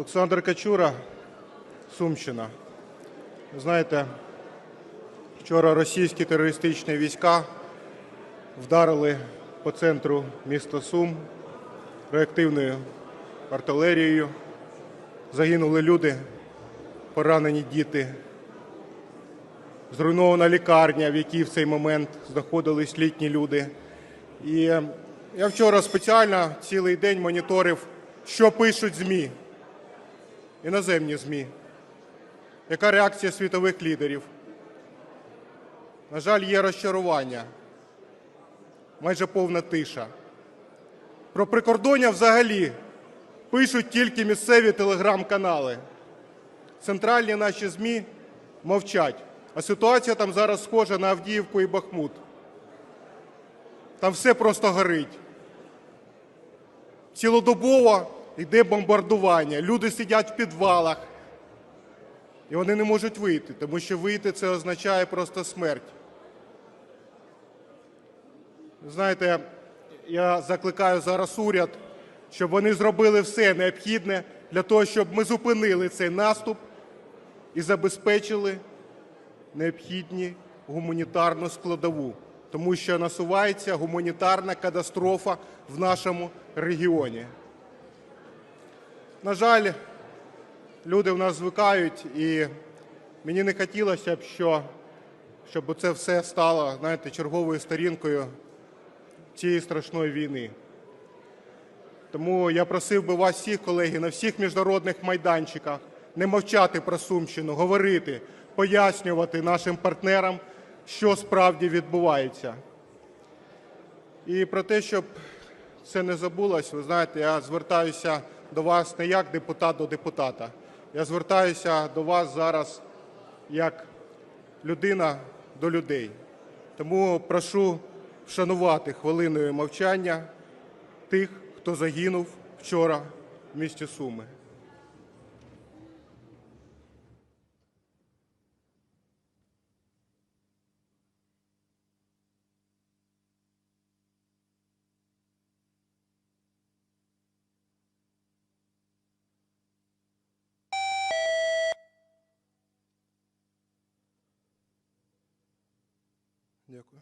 Олександр Качура, Сумщина. Ви знаєте, вчора російські терористичні війська вдарили по центру міста Сум реактивною артилерією. Загинули люди, поранені діти. Зруйнована лікарня, в якій в цей момент знаходились літні люди. І я вчора спеціально цілий день моніторив, що пишуть ЗМІ, іноземні ЗМІ. Яка реакція світових лідерів? На жаль, є розчарування, майже повна тиша. Про прикордоння взагалі пишуть тільки місцеві телеграм-канали. Центральні наші ЗМІ мовчать. А ситуація там зараз схожа на Авдіївку і Бахмут. Там все просто горить. Цілодобово йде бомбардування. Люди сидять в підвалах. І вони не можуть вийти, тому що вийти це означає просто смерть. Знаєте, я закликаю зараз уряд, щоб вони зробили все необхідне для того, щоб ми зупинили цей наступ і забезпечили необхідні гуманітарну складову, тому що насувається гуманітарна катастрофа в нашому регіоні. На жаль, люди в нас звикають, і мені не хотілося б, що, щоб це все стало знаєте, черговою сторінкою цієї страшної війни. Тому я просив би вас всіх, колеги, на всіх міжнародних майданчиках не мовчати про Сумщину, говорити, пояснювати нашим партнерам, що справді відбувається. І про те, щоб це не забулось, ви знаєте, я звертаюся до вас не як депутат до депутата. Я звертаюся до вас зараз як людина до людей. Тому прошу вшанувати хвилиною мовчання тих, хто загинув вчора в місті Суми. Дякую.